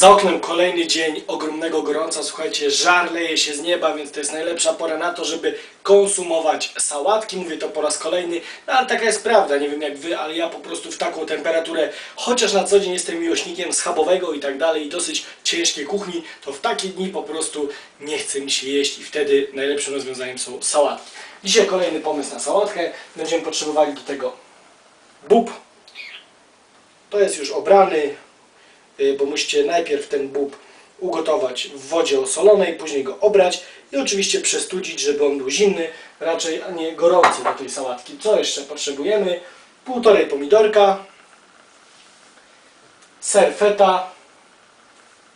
Za oknem kolejny dzień ogromnego gorąca. Słuchajcie, żar leje się z nieba, więc to jest najlepsza pora na to, żeby konsumować sałatki. Mówię to po raz kolejny, no ale taka jest prawda. Nie wiem jak wy, ale ja po prostu w taką temperaturę, chociaż na co dzień jestem miłośnikiem schabowego i tak dalej, i dosyć ciężkiej kuchni, to w takie dni po prostu nie chce mi się jeść i wtedy najlepszym rozwiązaniem są sałatki. Dzisiaj kolejny pomysł na sałatkę. Będziemy potrzebowali do tego bób. To jest już obrany, bo musicie najpierw ten bób ugotować w wodzie osolonej, później go obrać i oczywiście przestudzić, żeby on był zimny, raczej a nie gorący do tej sałatki. Co jeszcze potrzebujemy? Półtorej pomidorka, ser feta,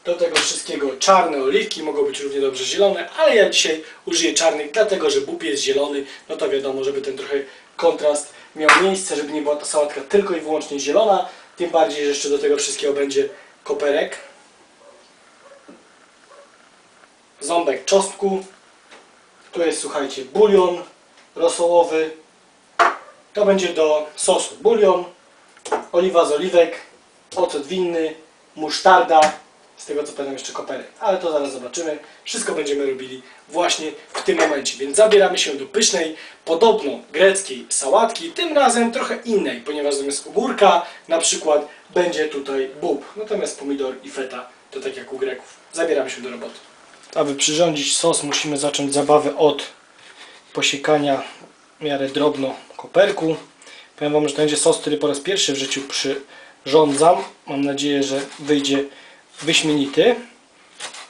do tego wszystkiego czarne oliwki, mogą być równie dobrze zielone, ale ja dzisiaj użyję czarnych, dlatego że bób jest zielony, no to wiadomo, żeby ten trochę kontrast miał miejsce, żeby nie była ta sałatka tylko i wyłącznie zielona, tym bardziej, że jeszcze do tego wszystkiego będzie koperek, ząbek czosnku, tu jest, słuchajcie, bulion rosołowy, to będzie do sosu bulion, oliwa z oliwek, ocet winny, musztarda, z tego co pamiętam jeszcze koperek, ale to zaraz zobaczymy. Wszystko będziemy robili właśnie w tym momencie, więc zabieramy się do pysznej, podobno greckiej sałatki, tym razem trochę innej, ponieważ zamiast ogórka na przykład będzie tutaj bób, natomiast pomidor i feta to tak jak u Greków. Zabieramy się do roboty. Aby przyrządzić sos musimy zacząć zabawę od posiekania w miarę drobno koperku. Powiem Wam, że to będzie sos, który po raz pierwszy w życiu przyrządzam. Mam nadzieję, że wyjdzie wyśmienity.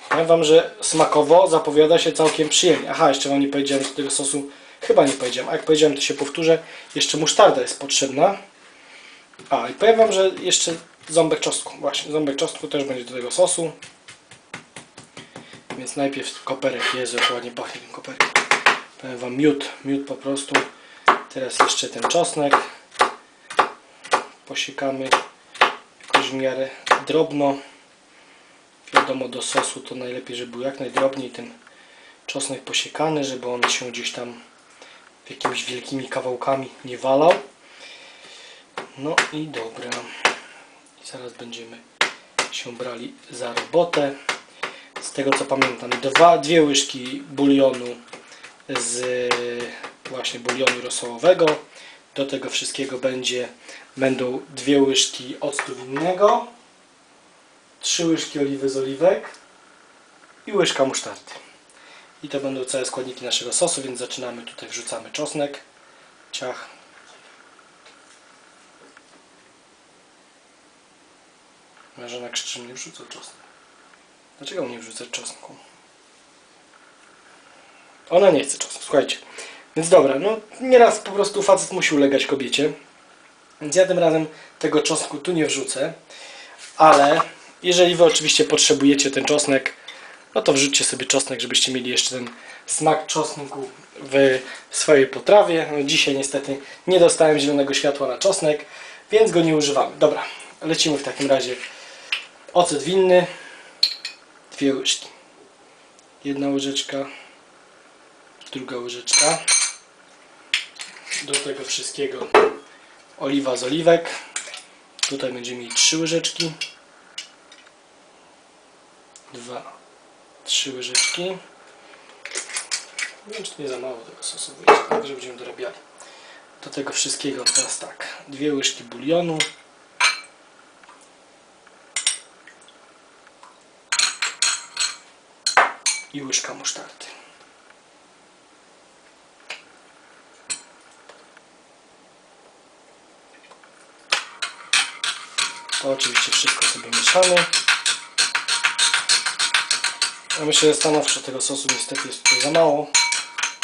Powiem Wam, że smakowo zapowiada się całkiem przyjemnie. Aha, jeszcze Wam nie powiedziałem, że tego sosu chyba nie powiedziałem. A jak powiedziałem, to się powtórzę. Jeszcze musztarda jest potrzebna. A, i powiem Wam, że jeszcze ząbek czosnku. Właśnie, ząbek czosnku też będzie do tego sosu. Więc najpierw koperek jest, jak ładnie pachnie ten koperek. Powiem Wam miód, miód po prostu. Teraz jeszcze ten czosnek. Posiekamy jakoś w miarę drobno. Wiadomo, do sosu to najlepiej, żeby był jak najdrobniej ten czosnek posiekany, żeby on się gdzieś tam jakimiś wielkimi kawałkami nie walał. No i dobra. Zaraz będziemy się brali za robotę. Z tego co pamiętam, dwa, dwie łyżki bulionu z właśnie bulionu rosołowego. Do tego wszystkiego będzie, będą dwie łyżki octu winnego, trzy łyżki oliwy z oliwek i łyżka musztardy. I to będą całe składniki naszego sosu, więc zaczynamy. Tutaj wrzucamy czosnek, ciach. Żona krzyczy, nie wrzucę czosnek. Dlaczego nie wrzucać czosnku? Ona nie chce czosnku, słuchajcie. Więc dobra, no nieraz po prostu facet musi ulegać kobiecie. Więc ja tym razem tego czosnku tu nie wrzucę. Ale jeżeli Wy oczywiście potrzebujecie ten czosnek, no to wrzućcie sobie czosnek, żebyście mieli jeszcze ten smak czosnku w swojej potrawie. No dzisiaj niestety nie dostałem zielonego światła na czosnek, więc go nie używamy. Dobra, lecimy w takim razie. Ocet winny, dwie łyżki. Jedna łyżeczka, druga łyżeczka. Do tego wszystkiego oliwa z oliwek. Tutaj będziemy mieli trzy łyżeczki. Dwa, trzy łyżeczki. Nie wiem, czy nie za mało tego sosu wyjdzie, także będziemy dorabiali. Do tego wszystkiego teraz tak, dwie łyżki bulionu. I łyżka musztardy. To oczywiście wszystko sobie mieszamy. Ja myślę, że stanowczo tego sosu niestety jest tutaj za mało.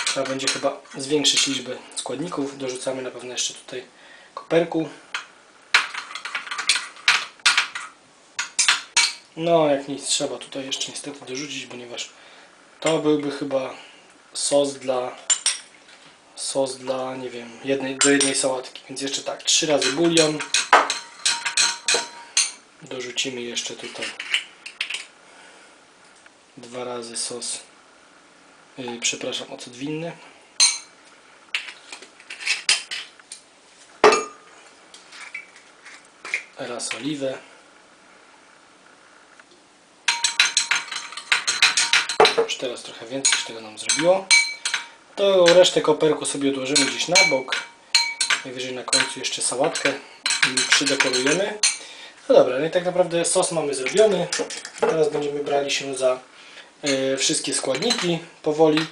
Trzeba będzie chyba zwiększyć liczbę składników. Dorzucamy na pewno jeszcze tutaj koperku. No, jak nic, trzeba tutaj jeszcze niestety dorzucić, ponieważ to byłby chyba sos dla sos dla, nie wiem, jednej, do jednej sałatki. Więc jeszcze tak, trzy razy bulion. Dorzucimy jeszcze tutaj dwa razy sos, yy, przepraszam, ocet winny. Raz oliwę. Teraz trochę więcej się tego nam zrobiło. To resztę koperku sobie odłożymy gdzieś na bok. Najwyżej na końcu jeszcze sałatkę przydekorujemy. No dobra, no i tak naprawdę sos mamy zrobiony. Teraz będziemy brali się za e, wszystkie składniki powoli,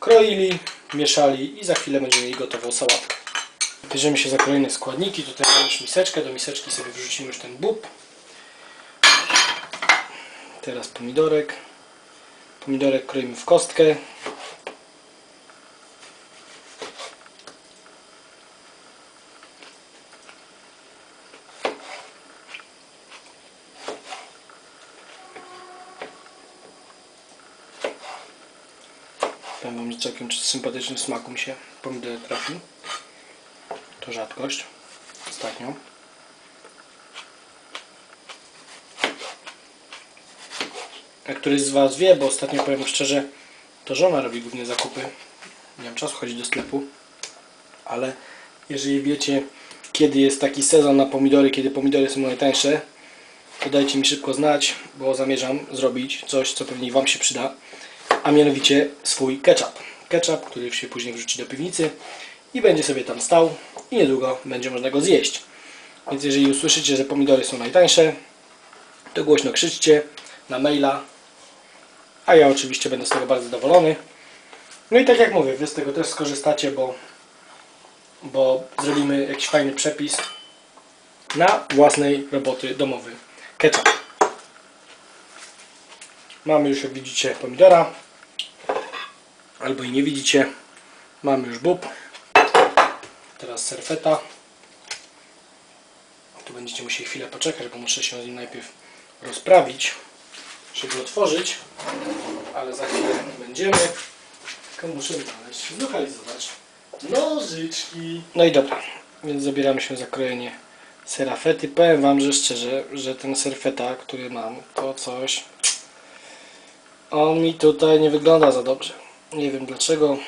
kroili, mieszali i za chwilę będziemy mieli gotową sałatkę. Bierzemy się za kolejne składniki. Tutaj mamy już miseczkę. Do miseczki sobie wrzucimy już ten bób. Teraz pomidorek. Pomidorek kroimy w kostkę. Powiem wam, że całkiem sympatycznym smaku mi się pomidor trafił. To rzadkość. Ostatnio. Jak któryś z Was wie, bo ostatnio powiem szczerze, to żona robi głównie zakupy. Nie mam czasu chodzić do sklepu. Ale jeżeli wiecie, kiedy jest taki sezon na pomidory, kiedy pomidory są najtańsze, to dajcie mi szybko znać, bo zamierzam zrobić coś, co pewnie Wam się przyda. A mianowicie swój ketchup. Ketchup, który się później wrzuci do piwnicy i będzie sobie tam stał i niedługo będzie można go zjeść. Więc jeżeli usłyszycie, że pomidory są najtańsze, to głośno krzyczcie na maila, a ja oczywiście będę z tego bardzo zadowolony. No i tak jak mówię, wy z tego też skorzystacie, bo, bo zrobimy jakiś fajny przepis na własnej roboty domowy ketchup. Mamy już, jak widzicie, pomidora, albo i nie widzicie. Mamy już bób. Teraz serfeta. Tu będziecie musieli chwilę poczekać, bo muszę się z nim najpierw rozprawić, żeby otworzyć. Ale za chwilę będziemy. Tylko muszę znaleźć, zlokalizować nożyczki. No i dobra, więc zabieramy się za krojenie serafety. Powiem Wam, że szczerze, że ten serfeta, który mam, to coś... On mi tutaj nie wygląda za dobrze. Nie wiem dlaczego.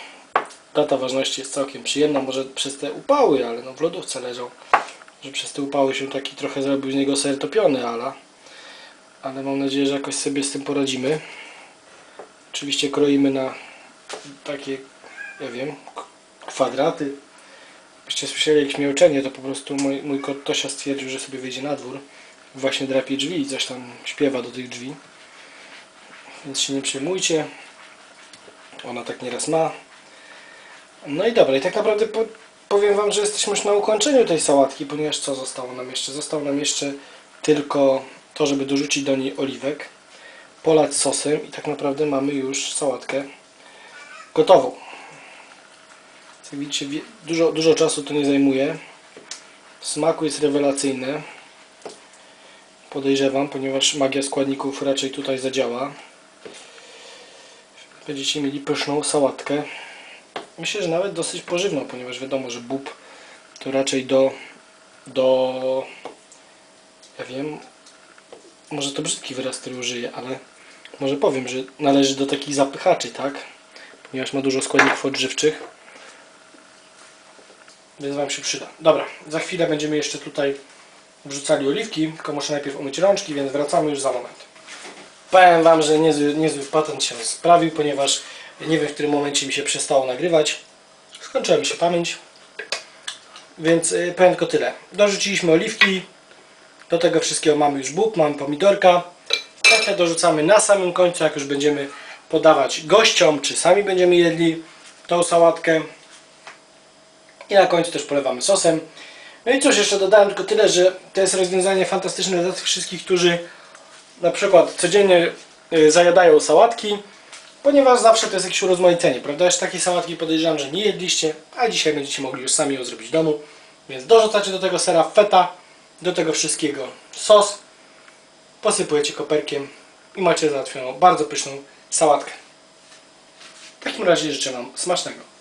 Data ważności jest całkiem przyjemna, może przez te upały, ale no w lodówce leżał. Że przez te upały się taki trochę zrobił z niego ser topiony, ale, ale mam nadzieję, że jakoś sobie z tym poradzimy. Oczywiście kroimy na takie, ja wiem, kwadraty. Byście słyszeli jakieś miauczenie, to po prostu mój, mój kot Tosia stwierdził, że sobie wyjdzie na dwór. Właśnie drapie drzwi i coś tam śpiewa do tych drzwi. Więc się nie przejmujcie. Ona tak nieraz ma. No i dobra, i tak naprawdę po, powiem Wam, że jesteśmy już na ukończeniu tej sałatki, ponieważ co zostało nam jeszcze? Zostało nam jeszcze tylko to, żeby dorzucić do niej oliwek, polać sosem i tak naprawdę mamy już sałatkę gotową. Jak widzicie, dużo, dużo czasu to nie zajmuje. W smaku jest rewelacyjne. Podejrzewam, ponieważ magia składników raczej tutaj zadziała. Będziecie mieli pyszną sałatkę. Myślę, że nawet dosyć pożywną, ponieważ wiadomo, że bób to raczej do, do ja wiem, może to brzydki wyraz, który użyję, ale może powiem, że należy do takich zapychaczy, tak? Ponieważ ma dużo składników odżywczych. Więc Wam się przyda. Dobra, za chwilę będziemy jeszcze tutaj wrzucali oliwki, tylko muszę najpierw umyć rączki, więc wracamy już za moment. Powiem Wam, że niezły, niezły patent się sprawił, ponieważ nie wiem w którym momencie mi się przestało nagrywać. Skończyła mi się pamięć. Więc y, powiem tylko tyle. Dorzuciliśmy oliwki. Do tego wszystkiego mamy już bób, mamy pomidorka. Takie dorzucamy na samym końcu, jak już będziemy podawać gościom, czy sami będziemy jedli tą sałatkę. I na końcu też polewamy sosem. No i cóż, jeszcze dodałem tylko tyle, że to jest rozwiązanie fantastyczne dla tych wszystkich, którzy na przykład codziennie y, zajadają sałatki, ponieważ zawsze to jest jakieś urozmaicenie, prawda? Już takiej sałatki podejrzewam, że nie jedliście, a dzisiaj będziecie mogli już sami ją zrobić w domu. Więc dorzucacie do tego sera feta, do tego wszystkiego sos, posypujecie koperkiem i macie załatwioną bardzo pyszną sałatkę. W takim razie życzę Wam smacznego.